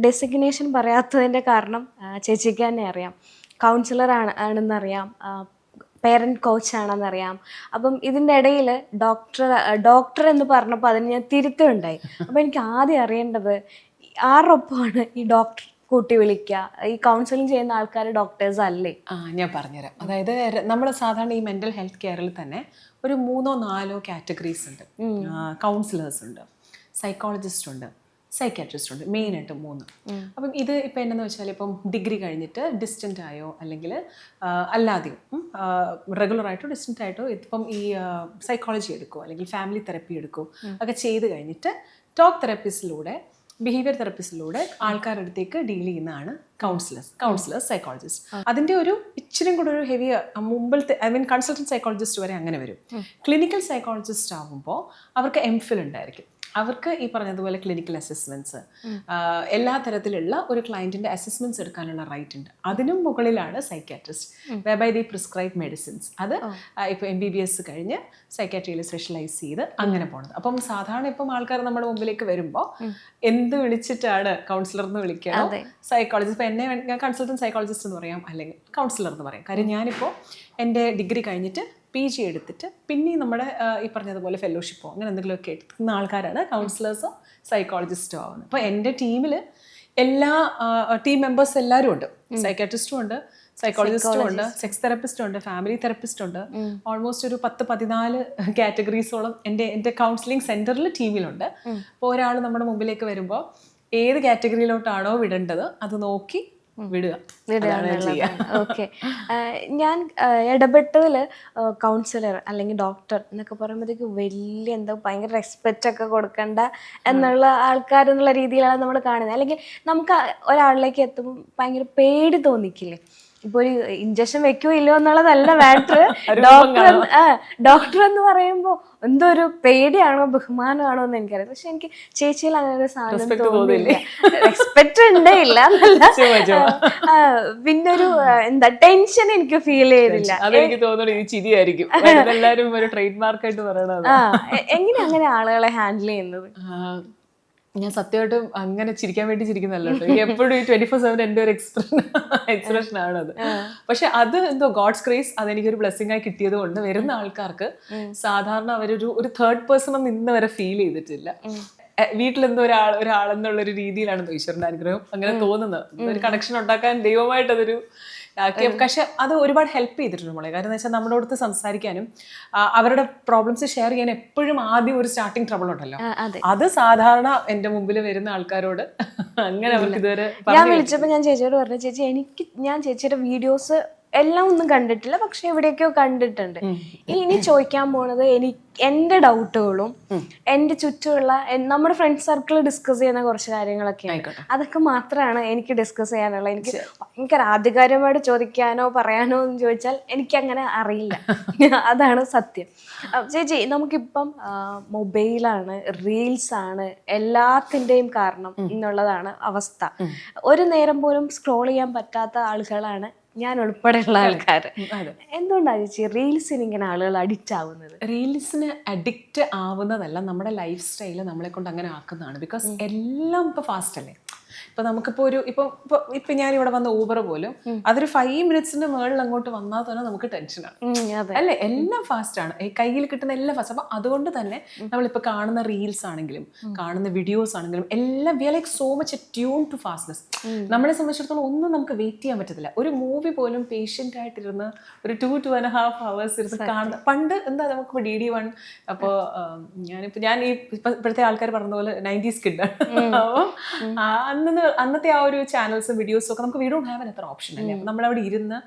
Designation പറയാത്തതിന്റെ കാരണം ചേച്ചിക്ക് തന്നെ അറിയാം. കൗൺസിലർ ആണ് ആണെന്നറിയാം. പേരന്റ് കോച്ചാണെന്നറിയാം അപ്പം ഇതിന്റെ ഇടയിൽ ഡോക്ടർ ഡോക്ടർ എന്ന് പറഞ്ഞപ്പോൾ അതിന് ഞാൻ തിരുത്തുണ്ടായി അപ്പം എനിക്ക് ആദ്യം അറിയേണ്ടത് ആറൊപ്പമാണ് ഈ ഡോക്ടർ കൂട്ടി വിളിക്കുക ഈ കൗൺസിലിംഗ് ചെയ്യുന്ന ആൾക്കാർ ഡോക്ടേഴ്സ് അല്ലേ? ആ ഞാൻ പറഞ്ഞുതരാം. അതായത് നമ്മൾ സാധാരണ ഈ മെന്റൽ ഹെൽത്ത് കെയറിൽ തന്നെ ഒരു മൂന്നോ നാലോ കാറ്റഗറീസ് ഉണ്ട്. കൗൺസിലേഴ്സ് ഉണ്ട് സൈക്കോളജിസ്റ്റ് ഉണ്ട് സൈക്കാട്രിസ്റ്റ് ഉണ്ട് മെയിനായിട്ട് മൂന്ന്. അപ്പം ഇത് ഇപ്പം എന്നു വെച്ചാൽ ഇപ്പം ഡിഗ്രി കഴിഞ്ഞിട്ട് ഡിസ്റ്റന്റ് ആയോ അല്ലെങ്കിൽ അല്ലാതെയോ റെഗുലർ ആയിട്ടോ ഡിസ്റ്റന്റ് ആയിട്ടോ ഇപ്പം ഈ സൈക്കോളജി എടുക്കുമോ അല്ലെങ്കിൽ ഫാമിലി തെറപ്പി എടുക്കുമോ ഒക്കെ ചെയ്ത് കഴിഞ്ഞിട്ട് ടോക്ക് തെറപ്പിസ്റ്റിലൂടെ ബിഹേവിയർ തെറപ്പിസ്റ്റിലൂടെ ആൾക്കാരുടെ അടുത്തേക്ക് ഡീൽ ചെയ്യുന്നതാണ് കൗൺസിലേഴ്സ് കൗൺസിലേഴ്സ് സൈക്കോളജിസ്റ്റ് അതിന്റെ ഒരു ഇച്ചിരി കൂടെ ഒരു ഹെവി മുമ്പിലത്തെ ഐ മീൻ കൺസൾട്ടന്റ് സൈക്കോളജിസ്റ്റ് വരെ അങ്ങനെ വരും. ക്ലിനിക്കൽ സൈക്കോളജിസ്റ്റ് ആകുമ്പോൾ അവർക്ക് എം ഫിൽ ഉണ്ടായിരിക്കും. അവർക്ക് ഈ പറഞ്ഞതുപോലെ ക്ലിനിക്കൽ അസസ്മെന്റ്സ് എല്ലാ തരത്തിലുള്ള ഒരു ക്ലയന്റിന്റെ അസസ്മെന്റ്സ് എടുക്കാനുള്ള റൈറ്റ് ഉണ്ട്. അതിനും മുകളിലാണ് സൈക്കാട്രിസ്റ്റ് വെബൈ ദി പ്രിസ്ക്രൈബ് മെഡിസിൻസ് അത് ഇപ്പൊ എം ബി ബി എസ് കഴിഞ്ഞ് സൈക്കാട്രിയിൽ സ്പെഷ്യലൈസ് ചെയ്ത് അങ്ങനെ പോണത്. അപ്പം സാധാരണ ഇപ്പം ആൾക്കാർ നമ്മുടെ മുമ്പിലേക്ക് വരുമ്പോൾ എന്ത് വിളിച്ചിട്ടാണ് കൗൺസിലർ എന്ന് വിളിക്കുക സൈക്കോളജിസ്റ്റ് ഇപ്പം എന്നെ ഞാൻ കൺസൾട്ടന്റ് സൈക്കോളജിസ്റ്റ് എന്ന് പറയാം അല്ലെങ്കിൽ കൗൺസിലർ എന്ന് പറയാം. കാര്യം ഞാനിപ്പോൾ എന്റെ ഡിഗ്രി കഴിഞ്ഞിട്ട് പി ജി എടുത്തിട്ട് പിന്നെ നമ്മുടെ ഈ പറഞ്ഞതുപോലെ ഫെലോഷിപ്പോ അങ്ങനെ എന്തെങ്കിലുമൊക്കെ എടുക്കുന്ന ആൾക്കാരാണ് കൗൺസിലേഴ്സോ സൈക്കോളജിസ്റ്റോ ആവുന്നത്. അപ്പോൾ എന്റെ ടീമിൽ എല്ലാ ടീം മെമ്പേഴ്സ് എല്ലാവരും ഉണ്ട്. സൈക്കാട്രിസ്റ്റും ഉണ്ട് സൈക്കോളജിസ്റ്റും ഉണ്ട് സെക്സ് തെറപ്പിസ്റ്റും ഉണ്ട് ഫാമിലി തെറപ്പിസ്റ്റ് ഉണ്ട്. ഓൾമോസ്റ്റ് ഒരു പത്ത് പതിനാല് കാറ്റഗറീസോളം എന്റെ എന്റെ കൗൺസിലിംഗ് സെന്ററിൽ ടീമിലുണ്ട് അപ്പോൾ ഒരാൾ നമ്മുടെ മുമ്പിലേക്ക് വരുമ്പോൾ ഏത് കാറ്റഗറിയിലോട്ടാണോ വിടേണ്ടത് അത് നോക്കി വിടുക. ഓക്കെ ഞാൻ ഇടപെട്ടതിൽ കൗൺസിലർ അല്ലെങ്കിൽ ഡോക്ടർ എന്നൊക്കെ പറയുമ്പോഴത്തേക്ക് വലിയ എന്താ ഭയങ്കര റെസ്പെക്റ്റ് ഒക്കെ കൊടുക്കണ്ട എന്നുള്ള ആൾക്കാർ എന്നുള്ള രീതിയിലാണ് നമ്മൾ കാണുന്നത്. അല്ലെങ്കിൽ നമുക്ക് ഒരാളിലേക്ക് എത്തുമ്പോൾ ഭയങ്കര പേടി തോന്നിക്കില്ലേ? ഇപ്പൊ ഒരു ഇഞ്ചക്ഷൻ വെക്കോ ഇല്ലോ എന്നുള്ളതല്ല മാറ്റർ ഡോക്ടർ ഡോക്ടർ എന്ന് പറയുമ്പോൾ എന്തോ ഒരു പേടിയാണോ ബഹുമാനമാണോ എന്ന് എനിക്കറിയാം പക്ഷെ എനിക്ക് ചേച്ചിയിൽ അങ്ങനെ ഒരു സാധനം തോന്നില്ല റെസ്പെക്ട് ഉണ്ട് ഇല്ല. പിന്നെ ഒരു എന്താ ടെൻഷൻ എനിക്ക് ഫീൽ ചെയ്തില്ല. എങ്ങനെ അങ്ങനെ ആളുകളെ ഹാൻഡിൽ ചെയ്യുന്നത്? ഞാൻ സത്യമായിട്ടും അങ്ങനെ ചിരിക്കാൻ വേണ്ടി ചിരിക്കുന്നല്ലോ കേട്ടോ. എപ്പോഴും ഈ ട്വന്റി ഫോർ സെവൻ എന്റെ ഒരു എക്സ്പ്രഷൻ എക്സ്പ്രഷൻ ആണത്. പക്ഷെ അത് എന്തോ ഗോഡ്സ് ക്രേസ് അതെനിക്കൊരു ബ്ലെസ്സിംഗ് ആയി കിട്ടിയത് കൊണ്ട് വരുന്ന ആൾക്കാർക്ക് സാധാരണ അവരൊരു ഒരു തേർഡ് പേഴ്സൺ നിന്ന് ഇന്ന് വരെ ഫീൽ ചെയ്തിട്ടില്ല വീട്ടിലെന്തോ ഒരാൾ ഒരാളെന്നുള്ള ഒരു രീതിയിലാണ് ഈശ്വരന്റെ അനുഗ്രഹം അങ്ങനെ തോന്നുന്നത്. ഒരു കണക്ഷൻ ഉണ്ടാക്കാൻ ദൈവമായിട്ട് അതൊരു പക്ഷെ അത് ഒരുപാട് ഹെൽപ്പ് ചെയ്തിട്ടുണ്ട് നമ്മളെ കാരണം എന്ന് വെച്ചാൽ നമ്മുടെ അടുത്ത് സംസാരിക്കാനും അവരുടെ പ്രോബ്ലംസ് ഷെയർ ചെയ്യാൻ എപ്പോഴും ആദ്യം ഒരു സ്റ്റാർട്ടിങ് ട്രബിൾ ഉണ്ടല്ലോ. അതെ. അത് സാധാരണ എന്റെ മുമ്പിൽ വരുന്ന ആൾക്കാരോട് അങ്ങനെ അവർക്ക് ഇതുവരെ ഞാൻ വിളിച്ചപ്പോൾ ഞാൻ ചേച്ചിയോട് പറഞ്ഞു ചേച്ചി എനിക്ക് ഞാൻ ചേച്ചിയുടെ വീഡിയോസ് എല്ലാം ഒന്നും കണ്ടിട്ടില്ല പക്ഷെ എവിടെയൊക്കെയോ കണ്ടിട്ടുണ്ട്. ഇനി ഇനി ചോദിക്കാൻ പോണത് എനിക്ക് എന്റെ ഡൗട്ടുകളും എന്റെ ചുറ്റുമുള്ള നമ്മുടെ ഫ്രണ്ട് സർക്കിൾ ഡിസ്കസ് ചെയ്യുന്ന കുറച്ച് കാര്യങ്ങളൊക്കെ. അതൊക്കെ മാത്രമാണ് എനിക്ക് ഡിസ്കസ് ചെയ്യാനുള്ളത്. എനിക്ക് ഭയങ്കര ആധികാരികമായിട്ട് ചോദിക്കാനോ പറയാനോ എന്ന് ചോദിച്ചാൽ എനിക്ക് അങ്ങനെ അറിയില്ല. അതാണ് സത്യം. ചേച്ചി നമുക്കിപ്പം മൊബൈലാണ് റീൽസ് ആണ് എല്ലാത്തിന്റെയും കാരണം എന്നുള്ളതാണ് അവസ്ഥ. ഒരു നേരം പോലും സ്ക്രോൾ ചെയ്യാൻ പറ്റാത്ത ആളുകളാണ് ഞാൻ ഉൾപ്പെടെയുള്ള ആൾക്കാർ എന്തുകൊണ്ടാണ് ചേച്ചി റീൽസിന് ഇങ്ങനെ ആളുകൾ അഡിക്റ്റ് ആവുന്നത്? റീൽസിന് അഡിക്റ്റ് ആവുന്നതല്ല നമ്മുടെ ലൈഫ് സ്റ്റൈൽ നമ്മളെ കൊണ്ട് അങ്ങനെ ആക്കുന്നതാണ്. ബിക്കോസ് എല്ലാം ഇപ്പൊ ഫാസ്റ്റ് അല്ലേ? ഇപ്പൊ നമുക്കിപ്പോ ഒരു ഇപ്പൊ ഇപ്പൊ ഇപ്പൊ ഞാൻ ഇവിടെ വന്ന ഊബർ പോലും അതൊരു ഫൈവ് മിനിറ്റ്സിന്റെ മുകളിൽ അങ്ങോട്ട് വന്നാൽ തന്നെ നമുക്ക് ടെൻഷനാണ് അല്ലെ? എല്ലാം ഫാസ്റ്റ് ആണ്. ഈ കയ്യിൽ കിട്ടുന്ന എല്ലാം ഫാസ്റ്റ് അപ്പൊ അതുകൊണ്ട് തന്നെ നമ്മളിപ്പോ കാണുന്ന റീൽസ് ആണെങ്കിലും കാണുന്ന വീഡിയോസ് ആണെങ്കിലും എല്ലാം we are like so much tune to fastness നമ്മളെ സംബന്ധിച്ചിടത്തോളം ഒന്നും നമുക്ക് വെയിറ്റ് ചെയ്യാൻ പറ്റത്തില്ല. ഒരു മൂവി പോലും പേഷ്യന്റ് ആയിട്ടിരുന്ന് ഒരു two two and half hours ഇരുന്ന് കാണുന്ന പണ്ട് എന്താ നമുക്ക് ഡി ഡി വൺ അപ്പോൾ ഞാനിപ്പോൾ ഞാൻ ഈ ഇപ്പൊ ഇപ്പോഴത്തെ ആൾക്കാർ പറഞ്ഞ പോലെ നയന്റീസ് കിഡാണ് അപ്പോൾ അന്ന് അന്നത്തെ ആ ഒരു ചാനൽസും വീഡിയോസും ഒക്കെ നമുക്ക് വി ഡോണ്ട് ഹാവ് എത്ര ഓപ്ഷൻ അല്ലേ? അപ്പം നമ്മളവിടെ ഇരുന്ന്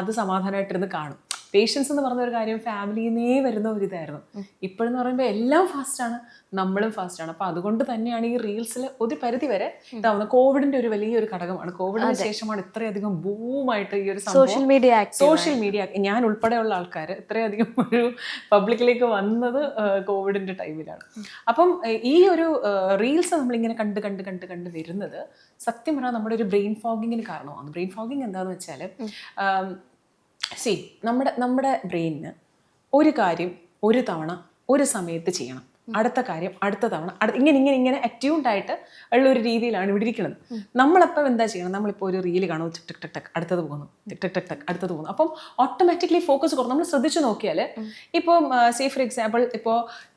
അത് സമാധാനമായിട്ടിരുന്ന് കാണും. പേഷ്യൻസ് എന്ന് പറഞ്ഞ ഒരു കാര്യം ഫാമിലിന്നേ വരുന്ന ഒരു ഇതായിരുന്നു. ഇപ്പോഴെന്ന് പറയുമ്പോൾ എല്ലാം ഫാസ്റ്റാണ് നമ്മളും ഫാസ്റ്റാണ് അപ്പോൾ അതുകൊണ്ട് തന്നെയാണ് ഈ റീൽസിൽ ഒരു പരിധി വരെ ഇതാവുന്നത് കോവിഡിന്റെ ഒരു വലിയൊരു ഘടകമാണ്. കോവിഡിന് ശേഷമാണ് ഇത്രയധികം ബൂമായിട്ട് ഈ ഒരു സോഷ്യൽ മീഡിയ സോഷ്യൽ മീഡിയ ഞാൻ ഉൾപ്പെടെയുള്ള ആൾക്കാർ ഇത്രയധികം ഒരു പബ്ലിക്കിലേക്ക് വന്നത് കോവിഡിന്റെ ടൈമിലാണ് അപ്പം ഈ ഒരു റീൽസ് നമ്മളിങ്ങനെ കണ്ട് കണ്ട് കണ്ട് കണ്ട് വരുന്നത് സത്യം പറഞ്ഞാൽ നമ്മുടെ ഒരു ബ്രെയിൻ ഫോഗിങ്ങിന് കാരണമാണ്. ബ്രെയിൻ ഫോഗിങ് എന്താണെന്ന് വെച്ചാൽ സി നമ്മുടെ നമ്മുടെ ബ്രെയിനിന് ഒരു കാര്യം ഒരു തവണ ഒരു സമയത്ത് ചെയ്യണം. അടുത്ത കാര്യം അടുത്ത തവണ ഇങ്ങനെ ഇങ്ങനെ ഇങ്ങനെ അറ്റ്യൂൺഡ് ആയിട്ട് ഉള്ള ഒരു രീതിയിലാണ് ഇവിടെ ഇരിക്കുന്നത്. നമ്മളപ്പം എന്താ ചെയ്യണം? നമ്മളിപ്പോൾ ഒരു റീൽ കാണും ടിക് ടിക് ടക് അടുത്തത് പോകുന്നു ടിക് ടിക് ടിക് ടക്ക് അടുത്തത് പോകുന്നു. അപ്പം ഓട്ടോമാറ്റിക്കലി ഫോക്കസ് കുറവ്. നമ്മൾ ശ്രദ്ധിച്ചു നോക്കിയാൽ ഇപ്പോൾ സേ ഫോർ എക്സാമ്പിൾ ഇപ്പോൾ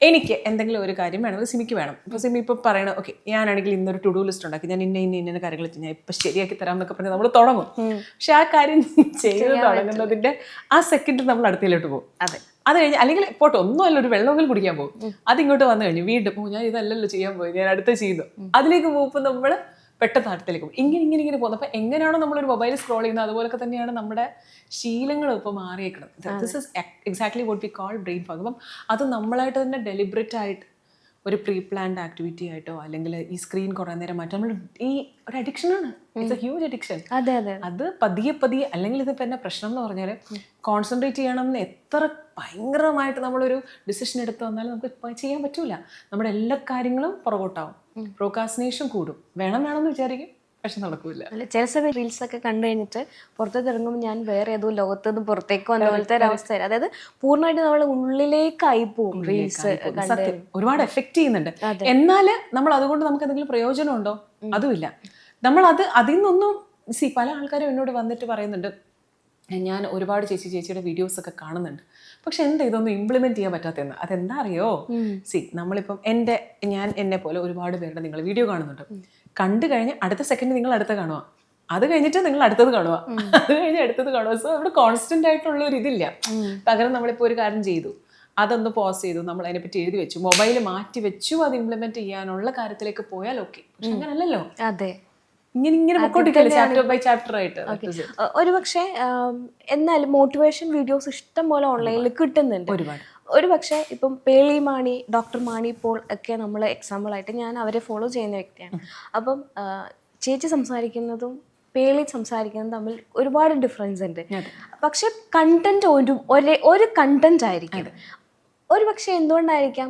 എനിക്ക് എന്തെങ്കിലും ഒരു കാര്യം വേണം സിമിക്ക് വേണം. ഇപ്പോൾ സിമി ഇപ്പോൾ പറയണം ഓക്കെ ഞാനാണെങ്കിൽ ഇന്നൊരു ടു ഡു ലിസ്റ്റ് ഉണ്ടാക്കി. ഞാൻ ഇന്ന ഇന്ന ഇന്ന കാര്യങ്ങൾ ഞാൻ ഇപ്പം ശരിയാക്കി തരാം എന്നൊക്കെ പറഞ്ഞ് നമ്മൾ തുടങ്ങും. പക്ഷേ ആ കാര്യം ചെയ്ത് തുടങ്ങുന്നതിന്റെ ആ സെക്കൻഡ് നമ്മൾ അടുത്തയിലോട്ട് പോകും. അതെ. അത് കഴിഞ്ഞ് അല്ലെങ്കിൽ പോട്ടെ ഒന്നുമല്ല ഒരു വെള്ളമെങ്കിലും കുടിക്കാൻ പോകും. അത് ഇങ്ങോട്ട് വന്നു കഴിഞ്ഞു വീണ്ടും ഓ ഞാൻ ഇതല്ലല്ലോ ചെയ്യാൻ പോയി ഞാൻ അടുത്ത ചെയ്തു അതിലേക്ക് പോകുമ്പോൾ നമ്മൾ പെട്ടെന്ന് അടുത്തേക്ക് പോകും. ഇങ്ങനെ ഇങ്ങനെ ഇങ്ങനെ പോകുന്നത് അപ്പം എങ്ങനെയാണോ ഒരു മൊബൈൽ സ്ക്രോൾ ചെയ്യുന്നത് അതുപോലൊക്കെ തന്നെയാണ് നമ്മുടെ ശീലങ്ങൾ ഇപ്പോൾ മാറിയേക്കുന്നത് this is exactly what we call brain fog അപ്പം അത് നമ്മളായിട്ട് തന്നെ ഡെലിബറേറ്റ് ആയിട്ട് ഒരു പ്രീ പ്ലാൻഡ് ആക്ടിവിറ്റി ആയിട്ടോ അല്ലെങ്കിൽ ഈ സ്ക്രീൻ കുറേ നേരം മാറ്റം നമ്മൾ ഈ ഒരു അഡിക്ഷൻ ആണ്. ഇറ്റ്സ് എ ഹ്യൂജ് അഡിക്ഷൻ അതെ അതെ. അത് പതിയെ പതിയെ അല്ലെങ്കിൽ ഇതിപ്പോൾ എന്നെ പ്രശ്നം എന്ന് പറഞ്ഞാൽ കോൺസെൻട്രേറ്റ് ചെയ്യണം എന്ന് എത്ര ഭയങ്കരമായിട്ട് നമ്മളൊരു ഡിസിഷൻ എടുത്ത് വന്നാലും നമുക്ക് ചെയ്യാൻ പറ്റൂല. നമ്മുടെ എല്ലാ കാര്യങ്ങളും പുറകോട്ടാവും. പ്രോകാസിനേഷൻ കൂടും. വേണം വേണമെന്ന് വിചാരിക്കും. പക്ഷെ നടക്കൂല. അല്ല ചില സമയം റീൽസ് ഒക്കെ കണ്ടു കഴിഞ്ഞിട്ട് പുറത്തേക്ക് ഇറങ്ങുമ്പോൾ ഞാൻ വേറെ ഏതോ ലോകത്ത് നിന്ന് പുറത്തേക്ക് വന്ന പോലത്തെ ഒരു അവസ്ഥ അതായത് പൂർണമായിട്ട് നമ്മൾ ഉള്ളിലേക്കായി പോകും റീൽസ് ഒരുപാട് എഫക്റ്റ് ചെയ്യുന്നുണ്ട്. എന്നാൽ നമ്മൾ അതുകൊണ്ട് നമുക്ക് എന്തെങ്കിലും പ്രയോജനമുണ്ടോ? അതുമില്ല. നമ്മൾ അത് അതിൽ നിന്നൊന്നും സി പല ആൾക്കാരും എന്നോട് വന്നിട്ട് പറയുന്നുണ്ട് ഞാൻ ഒരുപാട് ചേച്ചി ചേച്ചിയുടെ വീഡിയോസ് ഒക്കെ കാണുന്നുണ്ട്. പക്ഷെ എന്താ ഇതൊന്നും ഇംപ്ലിമെന്റ് ചെയ്യാൻ പറ്റാത്തതെന്ന്? അതെന്താ അറിയോ? സി നമ്മളിപ്പം എന്റെ ഞാൻ എന്നെ പോലെ ഒരുപാട് പേരുടെ നിങ്ങൾ വീഡിയോ കാണുന്നുണ്ട്. കണ്ടു കഴിഞ്ഞ് അടുത്ത സെക്കൻഡ് നിങ്ങൾ അടുത്ത കാണുക അത് കഴിഞ്ഞിട്ട് നിങ്ങൾ അടുത്തത് കാണുക അത് കഴിഞ്ഞ് അടുത്തത് കാണുക സോ അവിടെ കോൺസ്റ്റന്റ് ആയിട്ടുള്ള ഒരു ഇതില്ല. പകരം നമ്മളിപ്പോൾ ഒരു കാര്യം ചെയ്തു. അതൊന്ന് പോസ് ചെയ്തു. നമ്മൾ അതിനെപ്പറ്റി എഴുതി വെച്ചു. മൊബൈൽ മാറ്റി വെച്ചു. അത് ഇംപ്ലിമെന്റ് ചെയ്യാനുള്ള കാര്യത്തിലേക്ക് പോയാൽ ഓക്കെ പക്ഷെ അങ്ങനല്ലല്ലോ. അതെ. ഇങ്ങനെ ഇങ്ങനെ ചാപ്റ്റർ ബൈ ചാപ്റ്റർ ആയിട്ട്. ഒരു പക്ഷേ എന്നാലും മോട്ടിവേഷൻ വീഡിയോസ് ഇഷ്ടം പോലെ ഓൺലൈനിൽ കിട്ടുന്നുണ്ട്. ഒരുപാട്. ഒരു പക്ഷേ ഇപ്പം പേളി മാണി ഡോക്ടർ മാണി പോൾ ഒക്കെ നമ്മൾ എക്സാമ്പിളായിട്ട് ഞാൻ അവരെ ഫോളോ ചെയ്യുന്ന വ്യക്തിയാണ്. അപ്പം ചേച്ചി സംസാരിക്കുന്നതും പേളി സംസാരിക്കുന്നതും തമ്മിൽ ഒരുപാട് ഡിഫറൻസ് ഉണ്ട്. പക്ഷെ കണ്ടന്റ് ഒരു ഒരേ ഒരു കണ്ടന്റ് ആയിരിക്കും. ഒരു പക്ഷേ എന്തുകൊണ്ടായിരിക്കാം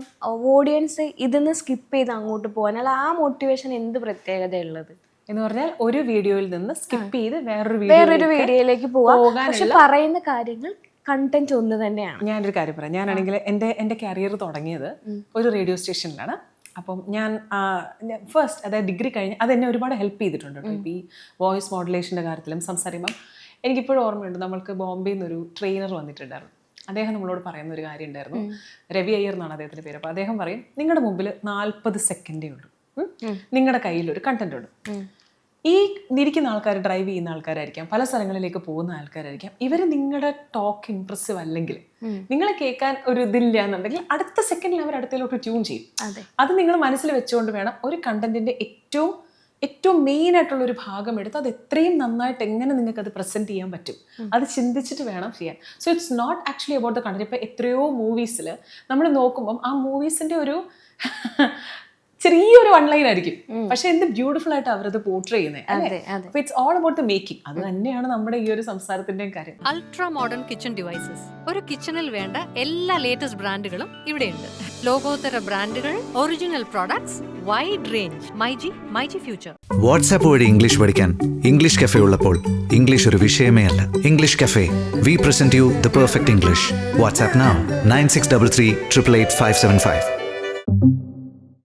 ഓഡിയൻസ് ഇതിന്ന് സ്കിപ്പ് ചെയ്ത് അങ്ങോട്ട് അല്ല ആ മോട്ടിവേഷൻ എന്ത് പ്രത്യേകതയുള്ളത്? എന്ന് പറഞ്ഞാൽ ഒരു വീഡിയോയിൽ നിന്ന് സ്കിപ്പ് ചെയ്ത് വേറൊരു വേറൊരു വീഡിയോയിലേക്ക് പോകാൻ പക്ഷെ പറയുന്ന കാര്യങ്ങൾ കണ്ടന്റ് ഒന്ന് തന്നെയാണ്. ഞാനൊരു കാര്യം പറയാം. ഞാനാണെങ്കിൽ എന്റെ എന്റെ കരിയർ തുടങ്ങിയത് ഒരു റേഡിയോ സ്റ്റേഷനിലാണ് അപ്പം ഞാൻ ഫസ്റ്റ് അതായത് ഡിഗ്രി കഴിഞ്ഞ് അത് എന്നെ ഒരുപാട് ഹെൽപ്പ് ചെയ്തിട്ടുണ്ട് കേട്ടോ. ഈ വോയിസ് മോഡുലേഷന്റെ കാര്യത്തിലും സംസാരിക്കുമ്പം എനിക്കിപ്പോഴും ഓർമ്മയുണ്ട് നമ്മൾക്ക് ബോംബെയിൽ നിന്നൊരു ട്രെയിനർ വന്നിട്ടുണ്ടായിരുന്നു. അദ്ദേഹം നമ്മളോട് പറയുന്ന ഒരു കാര്യം ഉണ്ടായിരുന്നു രവി അയ്യർ എന്നാണ് അദ്ദേഹത്തിന്റെ പേര്. അപ്പോൾ അദ്ദേഹം പറയും നിങ്ങളുടെ മുമ്പിൽ നാൽപ്പത് സെക്കൻഡേ ഉള്ളൂ നിങ്ങളുടെ കയ്യിൽ ഒരു കണ്ടന്റ് ഉണ്ട്. ഈ ഇരിക്കുന്ന ആൾക്കാർ ഡ്രൈവ് ചെയ്യുന്ന ആൾക്കാരായിരിക്കാം പല സ്ഥലങ്ങളിലേക്ക് പോകുന്ന ആൾക്കാരായിരിക്കാം. ഇവർ നിങ്ങളുടെ ടോക്ക് ഇംപ്രസീവ് അല്ലെങ്കിൽ നിങ്ങളെ കേൾക്കാൻ ഒരു ഇതില്ല എന്നുണ്ടെങ്കിൽ അടുത്ത സെക്കൻഡിൽ അവർ അടുത്തേലോട്ട് ട്യൂൺ ചെയ്യും. അതെ. അത് നിങ്ങൾ മനസ്സിൽ വെച്ചുകൊണ്ട് വേണം ഒരു കണ്ടന്റിന്റെ ഏറ്റവും ഏറ്റവും മെയിൻ ആയിട്ടുള്ള ഒരു ഭാഗം എടുത്ത് അത് എത്രയും നന്നായിട്ട് എങ്ങനെ നിങ്ങൾക്ക് അത് പ്രസന്റ് ചെയ്യാൻ പറ്റും അത് ചിന്തിച്ചിട്ട് വേണം ചെയ്യാൻ. So it's not actually about the content ഇപ്പൊ എത്രയോ മൂവീസിൽ നമ്മൾ നോക്കുമ്പം ആ മൂവീസിന്റെ ഒരു ചെറിയൊരു വൺ ലൈൻ ആയിരിക്കും. പക്ഷെ എന്ത് ബ്യൂട്ടിഫുൾ ആയിട്ട് അവരത് പോർട്രേ ചെയ്യുന്നത് it's all about the making അത് തന്നെയാണ് നമ്മുടെ ഈ ഒരു സംസാരത്തിന്റെ കാര്യം. അൾട്രാ മോഡേൺ കിച്ചൺ ഡിവൈസസ് ഒരു കിച്ചണിൽ വേണ്ട എല്ലാ ലേറ്റസ്റ്റ് ബ്രാൻഡുകളും ഇവിടെയുണ്ട്. ലോകോത്തര ബ്രാൻഡുകൾ original products wide range myG myG future WhatsApp വഴി ഇംഗ്ലീഷ് പഠിക്കാൻ ഇംഗ്ലീഷ് കഫേ ഉള്ളപ്പോൾ ഇംഗ്ലീഷ് ഒരു വിഷയമേ അല്ല. English cafe we present you the perfect English WhatsApp nine six double three triple eight five seven five